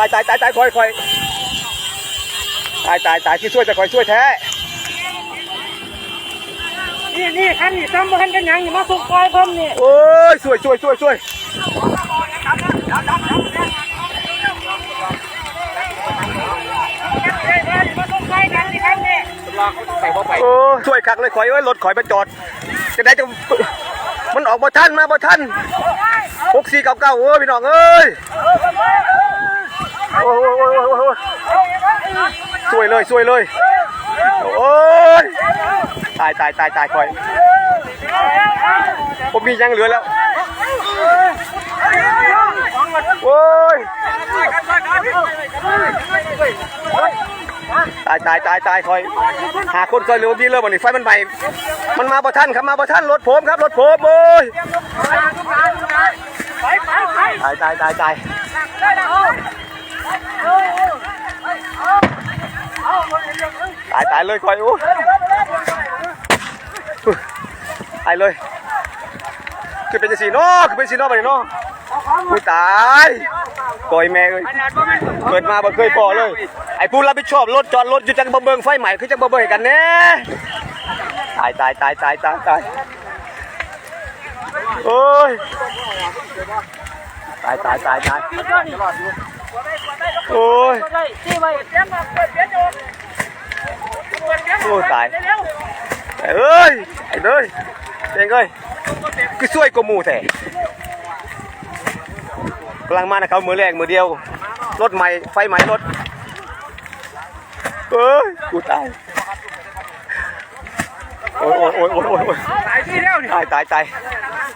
ตายตายตายตายคอยคอยตายตายตายที่ช่วยแต่คอยช่วยแท้นี่นี่คันนี่ซ้ำบ่คันกันหยังนี่มาส่งควายผมนี่โอ้ยช่วยช่วยช่วยช่วยมาส่งควายกันนี่คันนี่โอ้ยช่วยคักเลยคอยเอ้ยรถคอยไปจอดจะได้จะมันออกบ่ทันมาบ่ทันหกสี่เก้าเก้าโอ้ยพี่น้องเอ้ยโอ้ยโอ้ยโอ้ยโอ้ยโอ้ยช่ วยเลยช่วยเลยโอ้ยตายตายตายตายคอยผมมียังเหลือแล้วโอ้ยตายตายตายตายคอย หาคนเคยเรือดีเลยวันนี้ไฟมันใหม่มันมาบ่ทันครับมาบ่ทันรถผมครับรถผมโอ้ยตายตายตายตาย ตายตายเลยคอยโอ้ตายเลยคือเป็นสีนาะคือเป็นสีนาะไปเนาะอุ้ยตายก่อยแม่เอ้ยเกิดมาบ่เคยพอเลย ไอ้ผู้รับผิดชอบรถจอดรถอยู่จังบ่เบิงไฟใหม่คือจังบ่เบิ่งกันแน่ตายตายตายตายตายตายโอ้ยตายตายตายตายโอ้ย ได้ที่ไว้เตรียมมาเปิดเดี๋ยวอยู่โอ้ตายเอ้ยไอ้เด้ยเองเอ้ยคือช่วยกว่าหมู่แท้กำลังมานะเขามือแรกมือเดียว รถใหม่ไฟใหม่รถเอ้ยกูตายโอ้ยโอ้ยโอ้ยโอ้ยโอ้ยโอ้ยตายที่แล้วนี่ตายตายตาย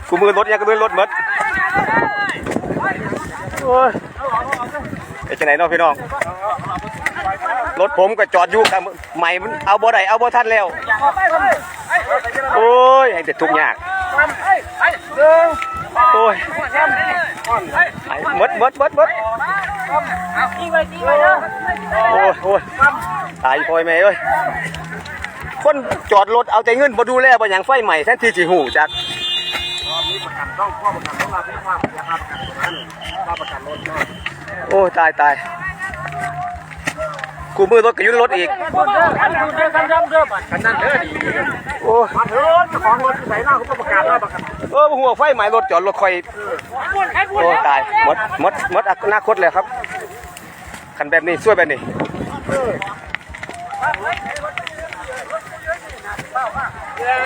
กูมือรถยังก็มือรถหมดโอ้ยไอ้จะไหนเน้องพี่น้อง รถผมก็จอดอยู่ครับใหม่มันเอาบ่ได้เอาบ่ทันแล้ว โอ้ยให้แต่ทุกอย่างโอ้ยไอ้มดมดมดมดโอ้ยโอ้ยตายพ่อยแม่เอ้ยคนจอดรถเอาแต่เงินบ่ดูแลบ่หยังไฟใหม่แทนที่สิหูจักโอ้ยตายตาย กูมือรถก็อยุ่ในรถอีกคนเด้อคันดูเด้อคันดำเด้อบัดคันนั้นเด้อดีโอ้ยมาเถิดของรถใส่หน้าเขาประกาศแล้วประกาศเออหัวไฟใหม่รถจอดรถคอยบุญใครบุญโอ้ยตายหมดหมดหมดอนาคตเลยครับคันแบบนี้ช่วยแบบนี้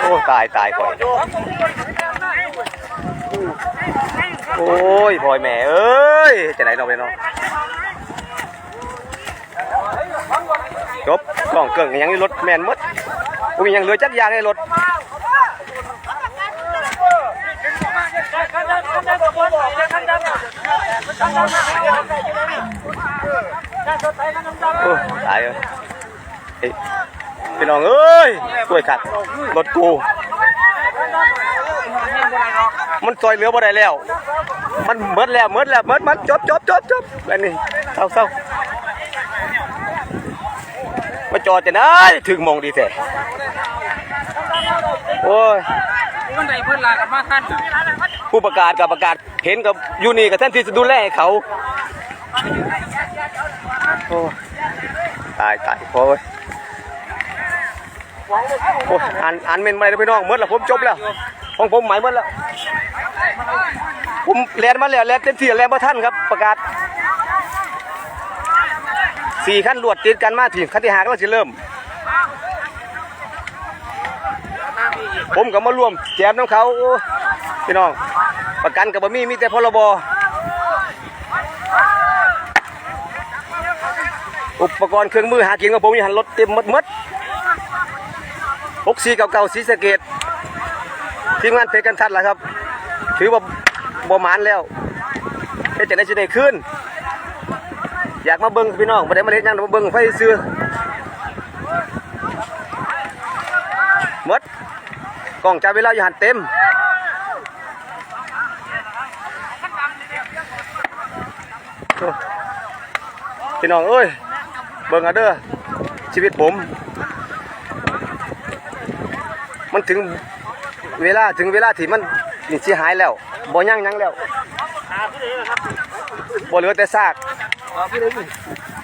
โอ้ยตายตายก่อยโอ้ยพลอยแม่เอ้ยจะไหนเราไปเนาะจบกล่ องเกิ่งยังรถแมนมดกูยังเหลือจักยางในรถคันดำคันดคนบอกคันดำคันดำคันสดใสคันดำโอ้ยตายเลยพี่น้องเอ้ยช่วยขัดรถกูมันซอยเหลือบ่ได้แล้ว มันเมิดแล้วเมิดแล้วเมิดมันจบจบจบจบแบบนี้เศร้าเศร้ามา จอดจะได้ถึงหมองดีแท้โอ้ยคนใดเพิ่นลากันมาคันผู้ประกาศกับประกาศเห็นกับอยู่นี่กับท่านที่จะดูแลให้เขาโอ้ยตายตายโอ้ยโอ้ยอ่านอ่านเมนมาเลยพี่น้องเมื่อแล้วผมจบแล้วของผมหมายเมื่อแล้วผมแลนมาแล้วแลนเต็มที่แลนมาท่านครับประกาศ สี่ขั้นรวดติดกันมาถึงขั้นที่หาก็จะเริ่ม ผมก็มาร่วมแจมน้ำเขาพี่น้อง ประกันกับบะมี่มีแต่พรบอุปกรณ์เครื่องมือหากินกับผมอยู่หันรถเต็มมดมดหกสี่เก่าๆสีสเกตทีมงานเพชรกันทัดแหละครับ ถือว่าบ่หมานแล้วเฮ็ดจะได้สิได้ขึ้น อยากมาเบิ่งพี่น้องบ่ได้มาเล่นยังมาเบิ่งไฟซื้อหมดกล้องจับเวลาอยู่หันเต็มพี่น้องเอ้ยเบิ่งเอาเด้อชีวิตผม มันถึงเวลาถึงเวลาที่มันนี่สิหายแล้วบ่ยังยังแล้วบ่เหลือแต่ซาก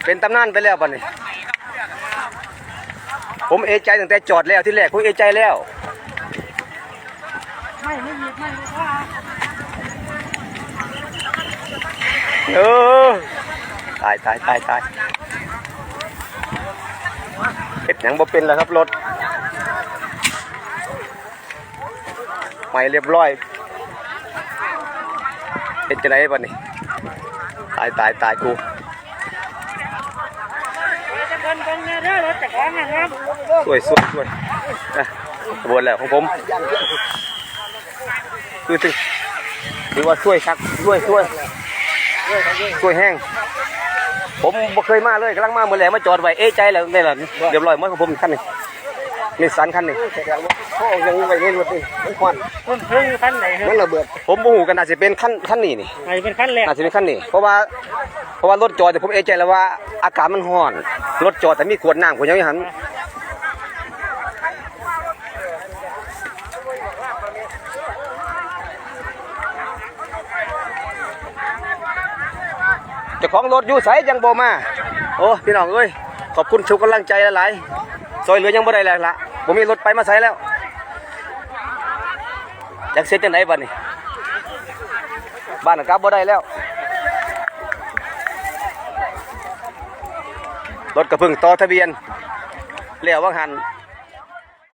เป็นตำนานไปแล้วบัดนี้ผมเอใจตั้งแต่จอดแล้วที่แรกผมเอใจแล้ว ไม่ไม่หยิบไม่ว่าเออตายตายตายตายเห็ดหยังบ่เป็นแล้วครับรถไม่เรียบร้อยเป็นจะไหนบัดนี้ตายตายตายกู สวยสวยสวยนะขบวนแล้วของผมคือถึหรือว่าช่วยชักช่วยช่วยช่วยแห้ง ผมบ่เคยมาเลยกำลังมาเมื่อแหร่มาจอดไว้เอ๊ใจแล้วนี่แหละเดี๋ยวลอยหมดของผมคันนี้ นี่สันคันนี้เขาเอายังไว้ในรถนี่มันควันคนเพิ่งขั้นไหนครับมันระเบิด ผมบ่ฮู้กันน่าจะเป็นคันคันนี้นี่ไอ้เป็นขั้นแรกน่าจะเป็นคันนี้ เพราะว่าเพราะว่ารถจอดแต่ผมเอะใจแล้วว่าอากาศมันร้อน รถจอดแต่มีขวดน้ำผมยังไม่หันเจ้าของรถอยู่ไสยังบ่มา โอ้พี่น้องเอ้ยขอบคุณทุกกำลังใจหลายๆซอยเหลือยังบ่ได้แล้วละ ผมมีรถไปมาใส่แล้วจากเซ็ตยังไงบ้านนี่บ้านน่ะกลับบ่ได้แล้ว รถกระพึ่งต่อทะเบียนเลี้ยวว่างหัน